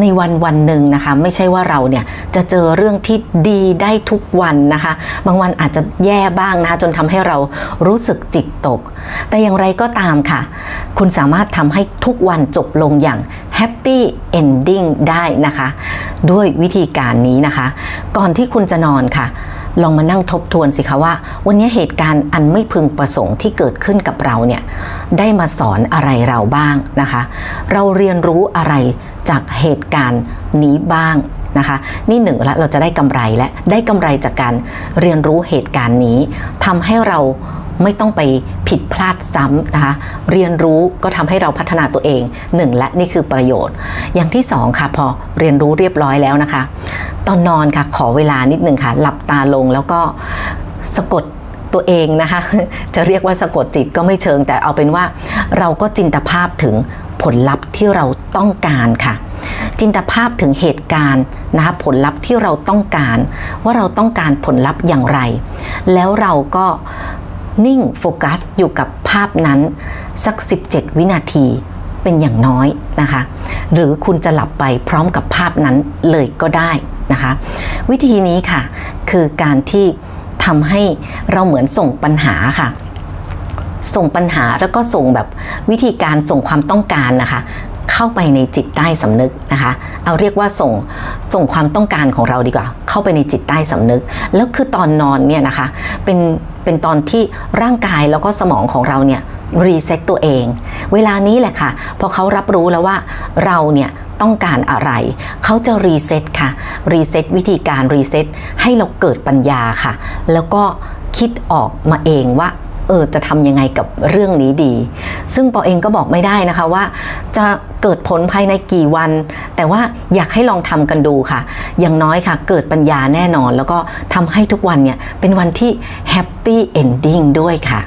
ในวันวันหนึ่งนะคะ ไม่ใช่ว่าเราเนี่ยจะเจอเรื่องที่ดีได้ทุกวันนะคะ บางวันอาจจะแย่บ้างนะคะจนทำให้เรารู้สึกจิตตก แต่อย่างไรก็ตามค่ะ คุณสามารถทำให้ทุกวันจบลงอย่างแฮปปี้เอนดิ้งได้นะคะ ด้วยวิธีการนี้นะคะ ก่อนที่คุณจะนอนค่ะ ลองมานั่งทบทวนสิคะว่า วันนี้เหตุการณ์อันไม่พึงประสงค์ที่เกิดขึ้นกับเราเนี่ยได้มาสอนอะไรเราบ้างนะคะ เราเรียนรู้อะไรจากเหตุการณ์นี้บ้างนะคะ นี่หนึ่งละเราจะได้กำไรและได้กำไรจากการเรียนรู้เหตุการณ์นี้ทำให้เราไม่ต้องไปผิดพลาดซ้ำนะคะ เรียนรู้ก็ทำให้เราพัฒนาตัวเองหนึ่งและนี่คือประโยชน์ อย่างที่สองค่ะพอเรียนรู้เรียบร้อยแล้วนะคะ อนนอนค่ะ ขอเวลานิดหนึ่งค่ะ หลับตาลงแล้วก็สะกดตัวเองนะคะ จะเรียกว่าสะกดจิตก็ไม่เชิง แต่เอาเป็นว่าเราก็จินตภาพถึงผลลัพธ์ที่เราต้องการค่ะ จินตภาพถึงเหตุการณ์นะคะผลลัพธ์ที่เราต้องการ ว่าเราต้องการผลลัพธ์อย่างไร แล้วเราก็นิ่งโฟกัสอยู่กับภาพนั้นสัก 17 วินาทีเป็นอย่างน้อยนะคะ หรือคุณจะหลับไปพร้อมกับภาพนั้นเลยก็ได้ นะคะ วิธีนี้ค่ะ คือการที่ทำให้เราเหมือนส่งปัญหาค่ะ ส่งปัญหาแล้วก็ส่งแบบวิธีการส่งความต้องการนะคะ เข้าไปในจิตใต้สำนึกนะคะ เอาเรียกว่าส่งส่งความต้องการของเราดีกว่า เข้าไปในจิตใต้สำนึก แล้วคือตอนนอนเนี่ยนะคะเป็นเป็นตอนที่ร่างกายแล้วก็สมองของเราเนี่ยรีเซ็ตตัวเอง เวลานี้แหละค่ะ พอเขารับรู้แล้วว่าเราเนี่ยต้องการอะไร เขาจะรีเซ็ตค่ะ รีเซ็ตวิธีการรีเซ็ตให้เราเกิดปัญญาค่ะ แล้วก็คิดออกมาเองว่า เออจะทำยังไงกับเรื่องนี้ดี ซึ่งปอเองก็บอกไม่ได้นะคะว่า จะเกิดผลภายในกี่วัน แต่ว่าอยากให้ลองทำกันดูค่ะ อย่างน้อยค่ะ เกิดปัญญาแน่นอน แล้วก็ทำให้ทุกวันเนี่ยเป็นวันที่แฮปปี้เอนดิ้งด้วยค่ะ